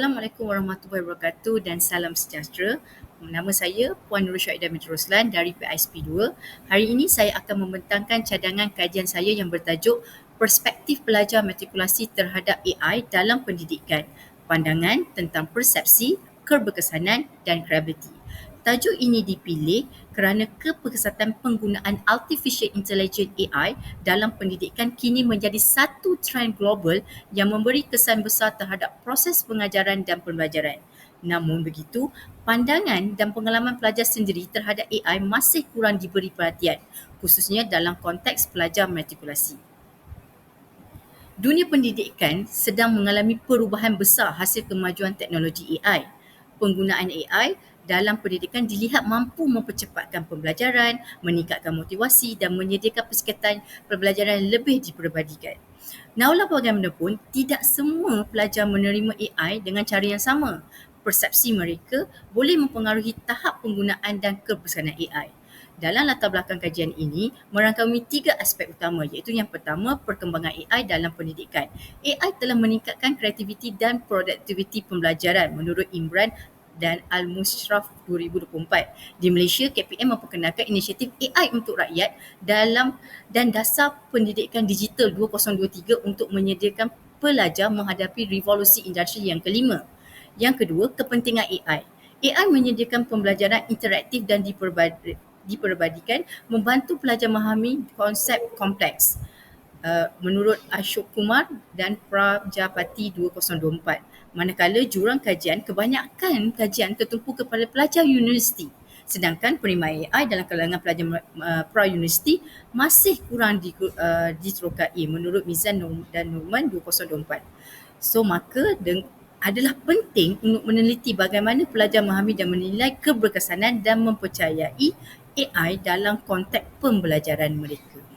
Assalamualaikum warahmatullahi wabarakatuh dan salam sejahtera. Nama saya Puan Nur Syahidah Binti Roslan dari PISP 2. Hari ini saya akan membentangkan cadangan kajian saya yang bertajuk Perspektif Pelajar Matrikulasi Terhadap AI dalam Pendidikan. Pandangan tentang persepsi, keberkesanan dan kreativiti. Tajuk ini dipilih kerana kepekesatan penggunaan Artificial Intelligence AI dalam pendidikan kini menjadi satu trend global yang memberi kesan besar terhadap proses pengajaran dan pembelajaran. Namun begitu, pandangan dan pengalaman pelajar sendiri terhadap AI masih kurang diberi perhatian, khususnya dalam konteks pelajar matrikulasi. Dunia pendidikan sedang mengalami perubahan besar hasil kemajuan teknologi AI. Penggunaan AI dalam pendidikan dilihat mampu mempercepatkan pembelajaran, meningkatkan motivasi dan menyediakan persekatan pembelajaran yang lebih diperbadikan. Naulah bagaimanapun, tidak semua pelajar menerima AI dengan cara yang sama. Persepsi mereka boleh mempengaruhi tahap penggunaan dan kebersihanan AI. Dalam latar belakang kajian ini, merangkumi tiga aspek utama iaitu yang pertama, perkembangan AI dalam pendidikan. AI telah meningkatkan kreativiti dan produktiviti pembelajaran menurut Imran dan Al-Mushraf 2024. Di Malaysia, KPM memperkenalkan inisiatif AI untuk rakyat dalam dan dasar pendidikan digital 2023 untuk menyediakan pelajar menghadapi revolusi industri yang kelima. Yang kedua, kepentingan AI. AI menyediakan pembelajaran interaktif dan diperbadikan membantu pelajar memahami konsep kompleks. Uh, menurut Ashok Kumar dan Prajapati 2024 manakala jurang kajian kebanyakan kajian tertumpu kepada pelajar universiti sedangkan penerimaan AI dalam kalangan pelajar uh, pra-universiti masih kurang di, uh, diterokai menurut Mizan dan Norman 2024. So maka adalah penting untuk meneliti bagaimana pelajar memahami dan menilai keberkesanan dan mempercayai AI dalam konteks pembelajaran mereka.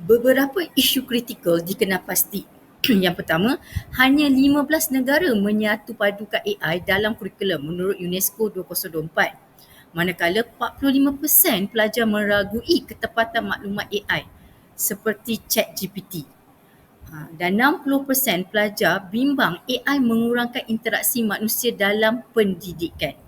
Beberapa isu kritikal dikenal pasti yang pertama, hanya 15 negara menyatu padukan AI dalam kurikulum menurut UNESCO 2024. Manakala 45% pelajar meragui ketepatan maklumat AI seperti ChatGPT. Ha, dan 60% pelajar bimbang AI mengurangkan interaksi manusia dalam pendidikan.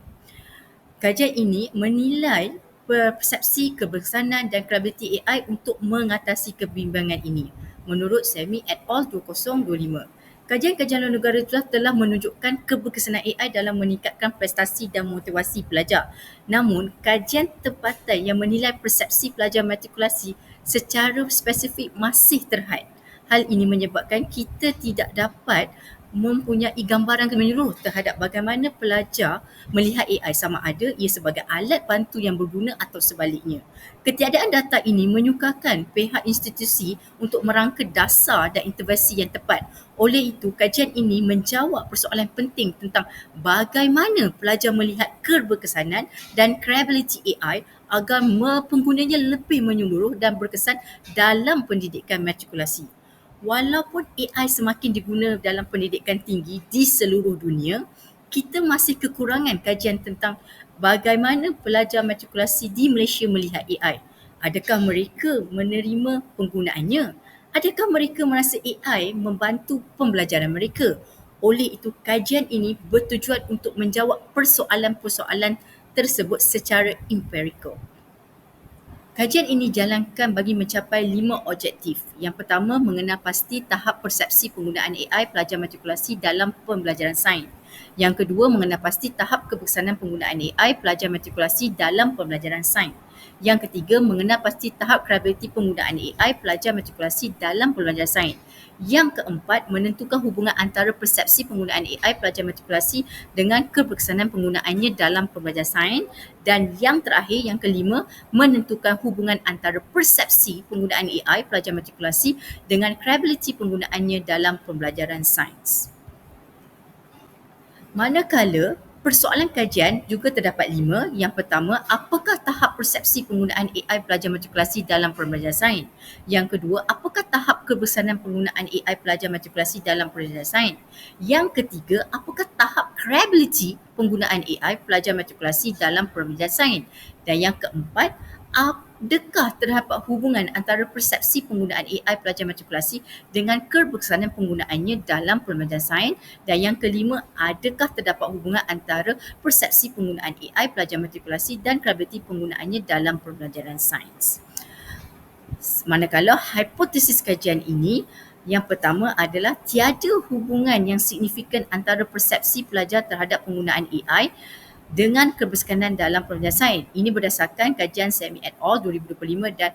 Kajian ini menilai persepsi keberkesanan dan kreativiti AI untuk mengatasi kebimbangan ini menurut Semi et al. 2025. Kajian-kajian luar negara telah, telah menunjukkan keberkesanan AI dalam meningkatkan prestasi dan motivasi pelajar. Namun, kajian tempatan yang menilai persepsi pelajar matrikulasi secara spesifik masih terhad. Hal ini menyebabkan kita tidak dapat mempunyai gambaran menyeluruh terhadap bagaimana pelajar melihat AI sama ada ia sebagai alat bantu yang berguna atau sebaliknya. Ketiadaan data ini menyukarkan pihak institusi untuk merangka dasar dan intervensi yang tepat. Oleh itu, kajian ini menjawab persoalan penting tentang bagaimana pelajar melihat keberkesanan dan credibility AI agar penggunanya lebih menyeluruh dan berkesan dalam pendidikan matrikulasi walaupun AI semakin diguna dalam pendidikan tinggi di seluruh dunia, kita masih kekurangan kajian tentang bagaimana pelajar matrikulasi di Malaysia melihat AI. Adakah mereka menerima penggunaannya? Adakah mereka merasa AI membantu pembelajaran mereka? Oleh itu, kajian ini bertujuan untuk menjawab persoalan-persoalan tersebut secara empirical. Kajian ini dijalankan bagi mencapai lima objektif. Yang pertama, mengenal pasti tahap persepsi penggunaan AI pelajar matrikulasi dalam pembelajaran sains. Yang kedua, mengenal pasti tahap keberkesanan penggunaan AI pelajar matrikulasi dalam pembelajaran sains. Yang ketiga, mengenal pasti tahap kreativiti penggunaan AI pelajar matrikulasi dalam pembelajaran sains. Yang keempat, menentukan hubungan antara persepsi penggunaan AI pelajar matrikulasi dengan keberkesanan penggunaannya dalam pembelajaran sains. Dan yang terakhir, yang kelima, menentukan hubungan antara persepsi penggunaan AI pelajar matrikulasi dengan credibility penggunaannya dalam pembelajaran sains. Manakala persoalan kajian juga terdapat lima. Yang pertama, apakah tahap persepsi penggunaan AI pelajar matrikulasi dalam pembelajaran sains? Yang kedua, apakah tahap kebesaran penggunaan AI pelajar matrikulasi dalam pembelajaran sains? Yang ketiga, apakah tahap credibility penggunaan AI pelajar matrikulasi dalam pembelajaran sains? Dan yang keempat, adakah terdapat hubungan antara persepsi penggunaan AI pelajar matrikulasi dengan keberkesanan penggunaannya dalam pembelajaran sains dan yang kelima, adakah terdapat hubungan antara persepsi penggunaan AI pelajar matrikulasi dan kreativiti penggunaannya dalam pembelajaran sains. Manakala hipotesis kajian ini yang pertama adalah tiada hubungan yang signifikan antara persepsi pelajar terhadap penggunaan AI dengan keberkesanan dalam pembelajaran sains. Ini berdasarkan kajian Semi et al. 2025 dan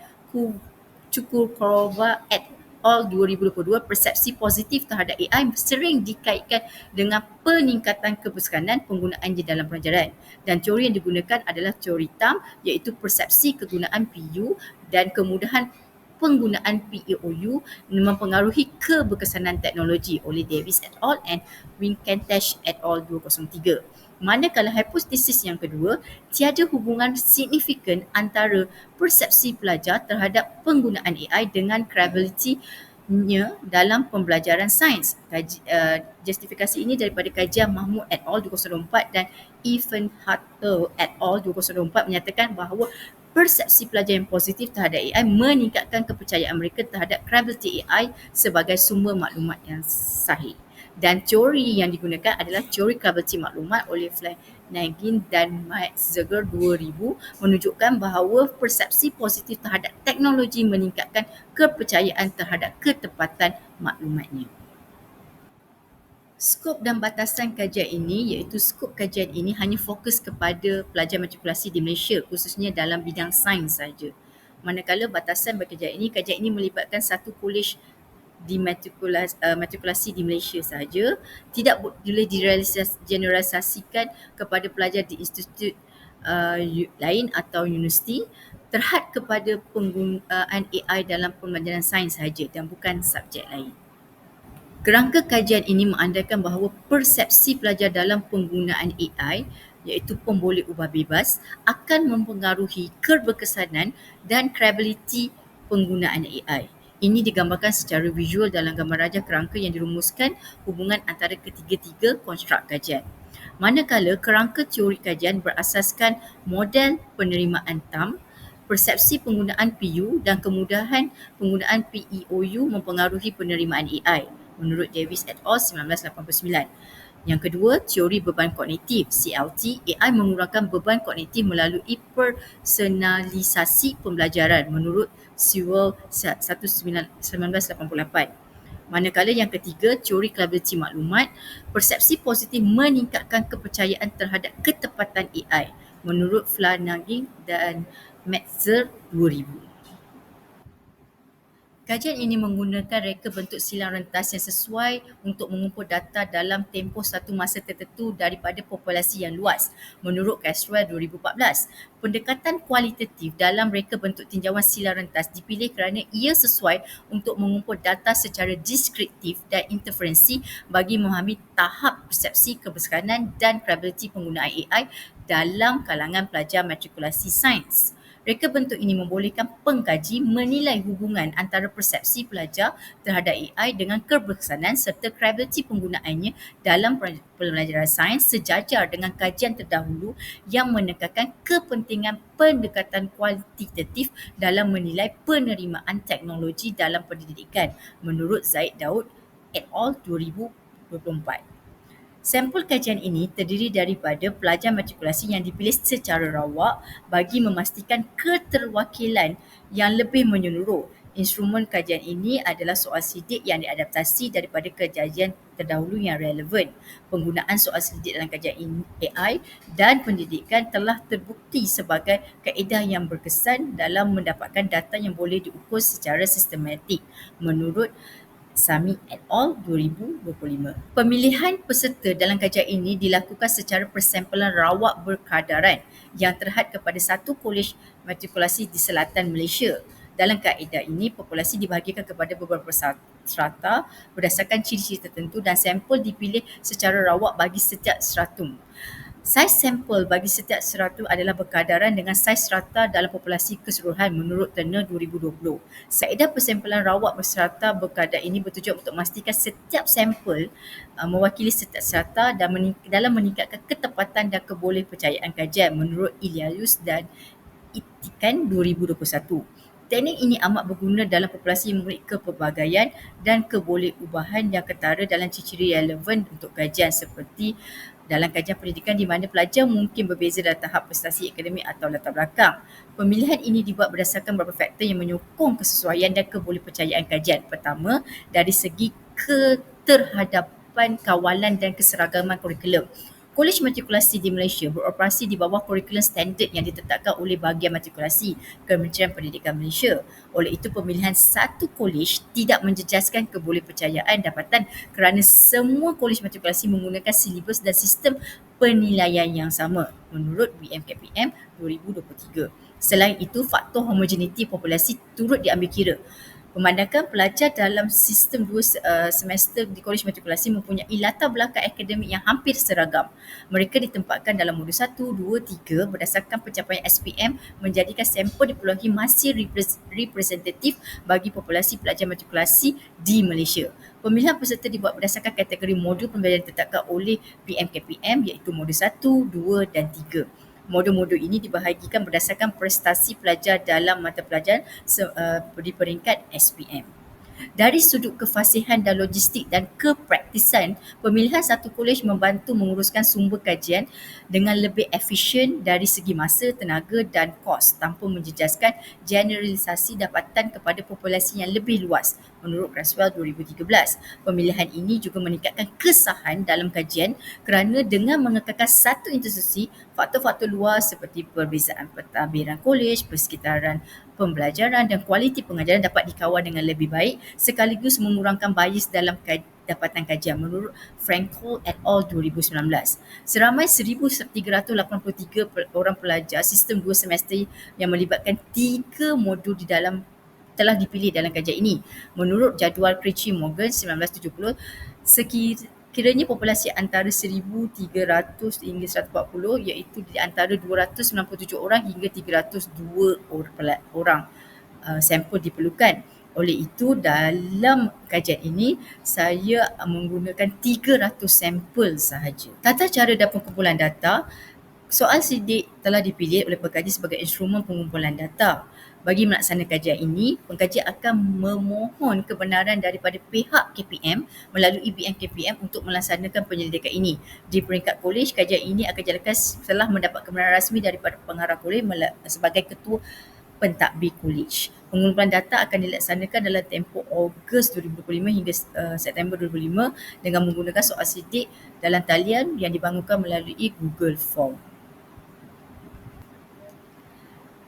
Cukurova et al. 2022, persepsi positif terhadap AI sering dikaitkan dengan peningkatan keberkesanan penggunaannya dalam pelajaran. Dan teori yang digunakan adalah teori TAM iaitu persepsi kegunaan PU dan kemudahan penggunaan PEOU mempengaruhi keberkesanan teknologi oleh Davis et al. and Winkentesh et al. 2003. Manakala hipotesis yang kedua, tiada hubungan signifikan antara persepsi pelajar terhadap penggunaan AI dengan credibility nya dalam pembelajaran sains. Kaji, uh, justifikasi ini daripada kajian Mahmud et al. 2004 dan Ethan Hutter et al. 2004 menyatakan bahawa persepsi pelajar yang positif terhadap AI meningkatkan kepercayaan mereka terhadap credibility AI sebagai sumber maklumat yang sahih. Dan teori yang digunakan adalah teori credibility maklumat oleh Flanagan dan Metzger 2000 menunjukkan bahawa persepsi positif terhadap teknologi meningkatkan kepercayaan terhadap ketepatan maklumatnya. Skop dan batasan kajian ini iaitu skop kajian ini hanya fokus kepada pelajar matrikulasi di Malaysia khususnya dalam bidang sains saja. Manakala batasan kajian ini, kajian ini melibatkan satu kolej di matrikulasi, uh, matrikulasi di Malaysia saja, tidak boleh direalisasikan kepada pelajar di institut uh, lain atau universiti terhad kepada penggunaan AI dalam pembelajaran sains saja dan bukan subjek lain. Kerangka kajian ini mengandaikan bahawa persepsi pelajar dalam penggunaan AI iaitu pemboleh ubah bebas akan mempengaruhi keberkesanan dan credibility penggunaan AI. Ini digambarkan secara visual dalam gambar rajah kerangka yang dirumuskan hubungan antara ketiga-tiga konstruk kajian. Manakala kerangka teori kajian berasaskan model penerimaan TAM, persepsi penggunaan PU dan kemudahan penggunaan PEOU mempengaruhi penerimaan AI menurut Davis et al. 1989. Yang kedua, teori beban kognitif CLT, AI mengurangkan beban kognitif melalui personalisasi pembelajaran menurut Sewell 1988. Manakala yang ketiga, teori credibility maklumat, persepsi positif meningkatkan kepercayaan terhadap ketepatan AI menurut Flanagan dan Metzer 2000. Kajian ini menggunakan reka bentuk silang rentas yang sesuai untuk mengumpul data dalam tempoh satu masa tertentu daripada populasi yang luas menurut Castwell 2014. Pendekatan kualitatif dalam reka bentuk tinjauan silang rentas dipilih kerana ia sesuai untuk mengumpul data secara deskriptif dan interferensi bagi memahami tahap persepsi keberkesanan dan probability penggunaan AI dalam kalangan pelajar matrikulasi sains. Reka bentuk ini membolehkan pengkaji menilai hubungan antara persepsi pelajar terhadap AI dengan keberkesanan serta credibility penggunaannya dalam pelajaran sains sejajar dengan kajian terdahulu yang menekankan kepentingan pendekatan kualitatif dalam menilai penerimaan teknologi dalam pendidikan menurut Zaid Daud et al. 2024. Sampel kajian ini terdiri daripada pelajar matrikulasi yang dipilih secara rawak bagi memastikan keterwakilan yang lebih menyeluruh. Instrumen kajian ini adalah soal sidik yang diadaptasi daripada kajian terdahulu yang relevan. Penggunaan soal sidik dalam kajian AI dan pendidikan telah terbukti sebagai kaedah yang berkesan dalam mendapatkan data yang boleh diukur secara sistematik menurut Sami et al. 2025. Pemilihan peserta dalam kajian ini dilakukan secara persampulan rawak berkadaran yang terhad kepada satu kolej matrikulasi di selatan Malaysia. Dalam kaedah ini, populasi dibahagikan kepada beberapa strata berdasarkan ciri-ciri tertentu dan sampel dipilih secara rawak bagi setiap stratum. Saiz sampel bagi setiap strata adalah berkadaran dengan saiz strata dalam populasi keseluruhan menurut Turner 2020. Kaedah persampulan rawak berstrata berkadar ini bertujuan untuk memastikan setiap sampel uh, mewakili setiap strata dan dalam meningkatkan ketepatan dan kebolehpercayaan kajian menurut Iliaus dan Itikan 2021. Teknik ini amat berguna dalam populasi murid kepelbagaian dan kebolehubahan yang ketara dalam ciri-ciri relevan untuk kajian seperti dalam kajian pendidikan di mana pelajar mungkin berbeza dalam tahap prestasi akademik atau latar belakang. Pemilihan ini dibuat berdasarkan beberapa faktor yang menyokong kesesuaian dan kebolehpercayaan kajian. Pertama, dari segi keterhadapan kawalan dan keseragaman kurikulum. Kolej Matrikulasi di Malaysia beroperasi di bawah kurikulum standard yang ditetapkan oleh Bahagian Matrikulasi Kementerian Pendidikan Malaysia. Oleh itu, pemilihan satu kolej tidak menjejaskan kebolehpercayaan dapatan kerana semua kolej matrikulasi menggunakan silibus dan sistem penilaian yang sama menurut BMKPM 2023. Selain itu, faktor homogeniti populasi turut diambil kira memandangkan pelajar dalam sistem dua uh, semester di Kolej Matrikulasi mempunyai latar belakang akademik yang hampir seragam. Mereka ditempatkan dalam modul 1, 2, 3 berdasarkan pencapaian SPM menjadikan sampel diperolehi masih representatif bagi populasi pelajar matrikulasi di Malaysia. Pemilihan peserta dibuat berdasarkan kategori modul pembelajaran ditetapkan oleh PMKPM iaitu modul 1, 2 dan 3 modul-modul ini dibahagikan berdasarkan prestasi pelajar dalam mata pelajaran uh, di peringkat SPM. Dari sudut kefasihan dan logistik dan kepraktisan, pemilihan satu kolej membantu menguruskan sumber kajian dengan lebih efisien dari segi masa, tenaga dan kos tanpa menjejaskan generalisasi dapatan kepada populasi yang lebih luas menurut Creswell 2013. Pemilihan ini juga meningkatkan kesahan dalam kajian kerana dengan mengekalkan satu institusi, faktor-faktor luar seperti perbezaan pentadbiran kolej, persekitaran pembelajaran dan kualiti pengajaran dapat dikawal dengan lebih baik sekaligus mengurangkan bias dalam dapatan kajian menurut Frankel et al. 2019. Seramai 1,383 orang pelajar sistem dua semester yang melibatkan tiga modul di dalam telah dipilih dalam kajian ini. Menurut jadual Critchy Morgan 1970, sekir, kiranya populasi antara 1,300 hingga 140 iaitu di antara 297 orang hingga 302 orang uh, sampel diperlukan. Oleh itu dalam kajian ini saya menggunakan 300 sampel sahaja. Tata cara dan pengumpulan data Soal sidik telah dipilih oleh pengkaji sebagai instrumen pengumpulan data. Bagi melaksanakan kajian ini, pengkaji akan memohon kebenaran daripada pihak KPM melalui BNKPM untuk melaksanakan penyelidikan ini. Di peringkat kolej, kajian ini akan dijalankan setelah mendapat kebenaran rasmi daripada pengarah kolej sebagai ketua pentadbir kolej. Pengumpulan data akan dilaksanakan dalam tempoh Ogos 2025 hingga uh, September 2025 dengan menggunakan soal sidik dalam talian yang dibangunkan melalui Google Form.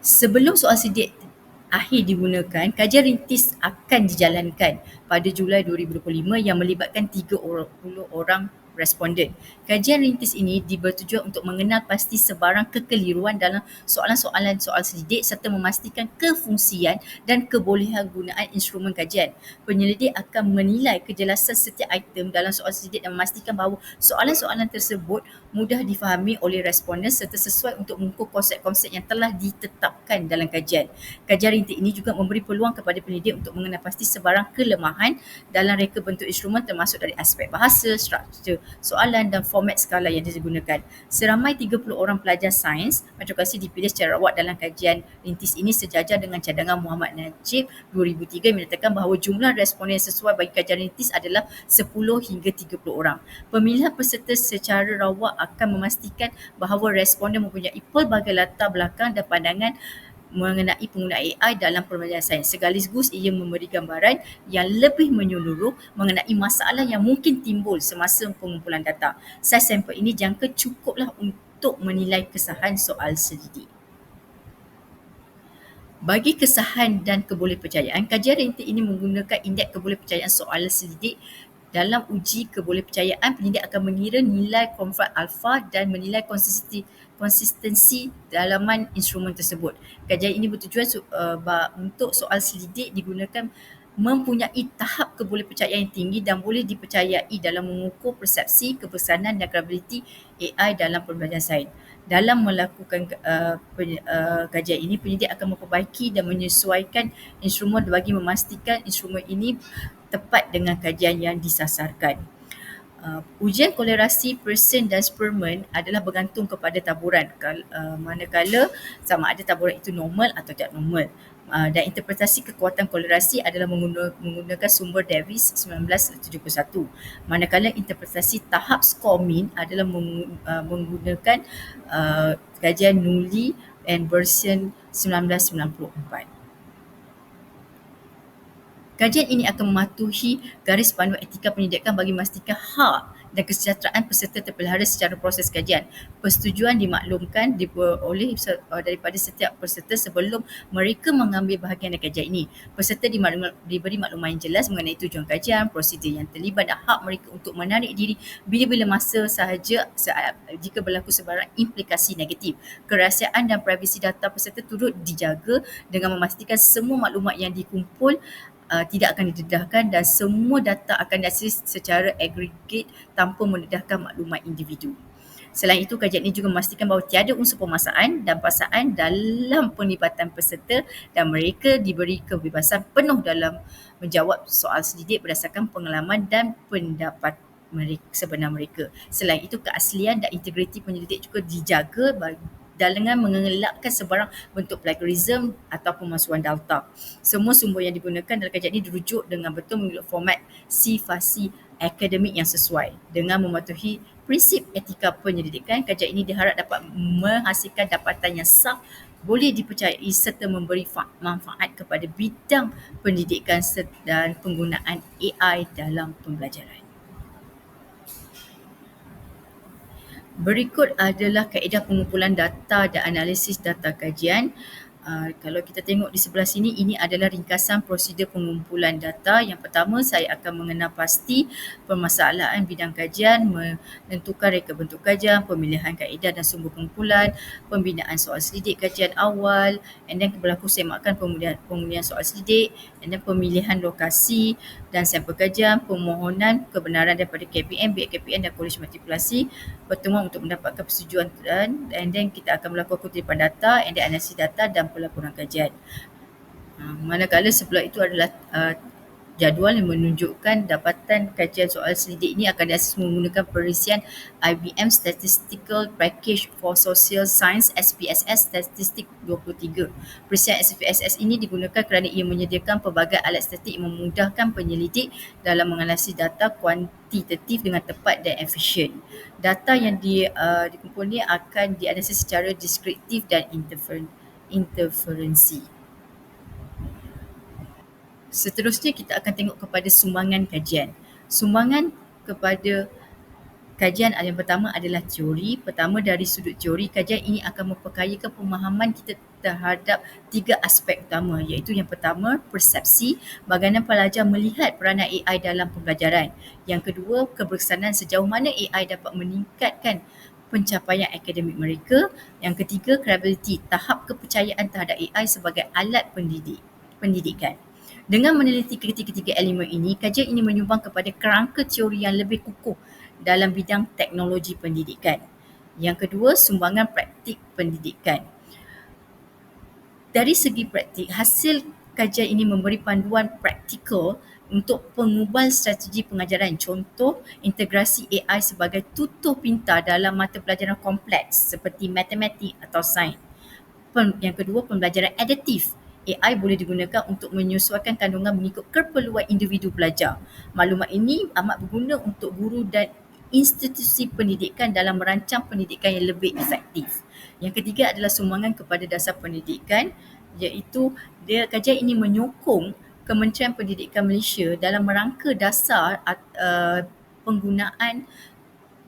Sebelum soal sidik akhir digunakan, kajian rintis akan dijalankan pada Julai 2025 yang melibatkan 30 orang responden. Kajian rintis ini bertujuan untuk mengenal pasti sebarang kekeliruan dalam soalan-soalan soal selidik serta memastikan kefungsian dan kebolehan gunaan instrumen kajian. Penyelidik akan menilai kejelasan setiap item dalam soal selidik dan memastikan bahawa soalan-soalan tersebut mudah difahami oleh responden serta sesuai untuk mengukur konsep-konsep yang telah ditetapkan dalam kajian. Kajian rintik ini juga memberi peluang kepada penyelidik untuk mengenal pasti sebarang kelemahan dalam reka bentuk instrumen termasuk dari aspek bahasa, struktur soalan dan format skala yang digunakan. Seramai 30 orang pelajar sains matrikulasi dipilih secara rawat dalam kajian rintis ini sejajar dengan cadangan Muhammad Najib 2003 menyatakan bahawa jumlah responden sesuai bagi kajian rintis adalah 10 hingga 30 orang. Pemilihan peserta secara rawat akan memastikan bahawa responden mempunyai pelbagai latar belakang dan pandangan mengenai penggunaan AI dalam pembelajaran sains. Sekaligus ia memberi gambaran yang lebih menyeluruh mengenai masalah yang mungkin timbul semasa pengumpulan data. Saiz sampel ini jangka cukuplah untuk menilai kesahan soal selidik. Bagi kesahan dan kebolehpercayaan, kajian rintik ini menggunakan indeks kebolehpercayaan soal selidik dalam uji kebolehpercayaan, penyidik akan mengira nilai konfront alfa dan menilai konsistensi, konsistensi dalaman instrumen tersebut. Kajian ini bertujuan uh, untuk soal selidik digunakan mempunyai tahap kebolehpercayaan yang tinggi dan boleh dipercayai dalam mengukur persepsi, kebesaran dan kredibiliti AI dalam pembelajaran sains. Dalam melakukan uh, pen, uh, kajian ini, penyidik akan memperbaiki dan menyesuaikan instrumen bagi memastikan instrumen ini tepat dengan kajian yang disasarkan. Uh, ujian kolerasi persen dan spermen adalah bergantung kepada taburan uh, manakala sama ada taburan itu normal atau tidak normal. Uh, dan interpretasi kekuatan kolerasi adalah menggunakan sumber Davis 1971. Manakala interpretasi tahap skor min adalah uh, menggunakan uh, kajian Nulli and version 1994. Kajian ini akan mematuhi garis panduan etika pendidikan bagi memastikan hak dan kesejahteraan peserta terpelihara secara proses kajian. Persetujuan dimaklumkan oleh uh, daripada setiap peserta sebelum mereka mengambil bahagian dalam kajian ini. Peserta diberi maklumat yang jelas mengenai tujuan kajian, prosedur yang terlibat dan hak mereka untuk menarik diri bila-bila masa sahaja jika berlaku sebarang implikasi negatif. Kerahsiaan dan privasi data peserta turut dijaga dengan memastikan semua maklumat yang dikumpul uh, tidak akan didedahkan dan semua data akan diakses secara agregat tanpa mendedahkan maklumat individu. Selain itu, kajian ini juga memastikan bahawa tiada unsur pemaksaan dan paksaan dalam penglibatan peserta dan mereka diberi kebebasan penuh dalam menjawab soal selidik berdasarkan pengalaman dan pendapat mereka, sebenar mereka. Selain itu, keaslian dan integriti penyelidik juga dijaga bagi dengan mengelakkan sebarang bentuk plagiarism atau pemalsuan data. Semua sumber yang digunakan dalam kajian ini dirujuk dengan betul mengikut format sifasi akademik yang sesuai. Dengan mematuhi prinsip etika penyelidikan, kajian ini diharap dapat menghasilkan dapatan yang sah boleh dipercayai serta memberi manfaat kepada bidang pendidikan dan penggunaan AI dalam pembelajaran. Berikut adalah kaedah pengumpulan data dan analisis data kajian. Uh, kalau kita tengok di sebelah sini, ini adalah ringkasan prosedur pengumpulan data. Yang pertama, saya akan mengenal pasti permasalahan bidang kajian, menentukan reka bentuk kajian, pemilihan kaedah dan sumber pengumpulan, pembinaan soal selidik kajian awal, and then berlaku semakan pemulihan, pemulihan soal selidik, and then pemilihan lokasi dan sampel kajian, permohonan kebenaran daripada KPM, BKPM dan Kolej Matrikulasi, pertemuan untuk mendapatkan persetujuan dan and then kita akan melakukan kutipan data, and then analisis data dan pelaporan kajian. Uh, manakala sebelah itu adalah uh, jadual yang menunjukkan dapatan kajian soal selidik ini akan diakses menggunakan perisian IBM Statistical Package for Social Science SPSS Statistik 23. Perisian SPSS ini digunakan kerana ia menyediakan pelbagai alat statistik yang memudahkan penyelidik dalam menganalisis data kuantitatif dengan tepat dan efisien. Data yang di, uh, dikumpul ini akan dianalisis secara deskriptif dan interferensi interferensi. Seterusnya kita akan tengok kepada sumbangan kajian. Sumbangan kepada kajian yang pertama adalah teori. Pertama dari sudut teori, kajian ini akan memperkayakan pemahaman kita terhadap tiga aspek utama iaitu yang pertama persepsi bagaimana pelajar melihat peranan AI dalam pembelajaran. Yang kedua keberkesanan sejauh mana AI dapat meningkatkan pencapaian akademik mereka. Yang ketiga, credibility, tahap kepercayaan terhadap AI sebagai alat pendidik, pendidikan. Dengan meneliti ketiga-ketiga elemen ini, kajian ini menyumbang kepada kerangka teori yang lebih kukuh dalam bidang teknologi pendidikan. Yang kedua, sumbangan praktik pendidikan. Dari segi praktik, hasil kajian ini memberi panduan praktikal untuk pengubah strategi pengajaran. Contoh, integrasi AI sebagai tutur pintar dalam mata pelajaran kompleks seperti matematik atau sains. Yang kedua, pembelajaran adaptif. AI boleh digunakan untuk menyesuaikan kandungan mengikut keperluan individu pelajar. Maklumat ini amat berguna untuk guru dan institusi pendidikan dalam merancang pendidikan yang lebih efektif. Yang ketiga adalah sumbangan kepada dasar pendidikan iaitu dia kajian ini menyokong Kementerian Pendidikan Malaysia dalam merangka dasar uh, penggunaan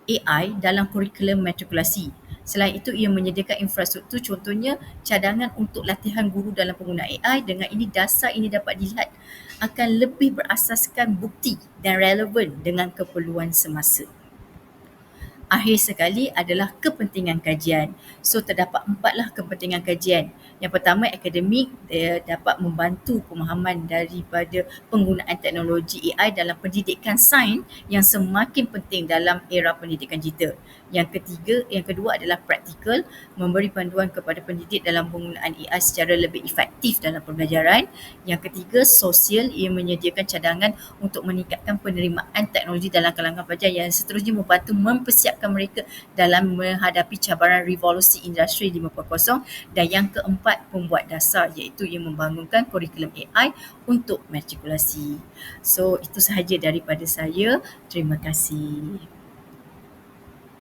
AI dalam kurikulum matrikulasi. Selain itu, ia menyediakan infrastruktur contohnya cadangan untuk latihan guru dalam penggunaan AI. Dengan ini, dasar ini dapat dilihat akan lebih berasaskan bukti dan relevan dengan keperluan semasa. Akhir sekali adalah kepentingan kajian. So terdapat empatlah kepentingan kajian. Yang pertama akademik dia dapat membantu pemahaman daripada penggunaan teknologi AI dalam pendidikan sains yang semakin penting dalam era pendidikan digital. Yang ketiga, yang kedua adalah praktikal, memberi panduan kepada pendidik dalam penggunaan AI secara lebih efektif dalam pembelajaran. Yang ketiga, sosial, ia menyediakan cadangan untuk meningkatkan penerimaan teknologi dalam kalangan pelajar yang seterusnya membantu mempersiapkan mempersiapkan mereka dalam menghadapi cabaran revolusi industri 5.0 dan yang keempat pembuat dasar iaitu yang membangunkan kurikulum AI untuk matrikulasi. So itu sahaja daripada saya. Terima kasih.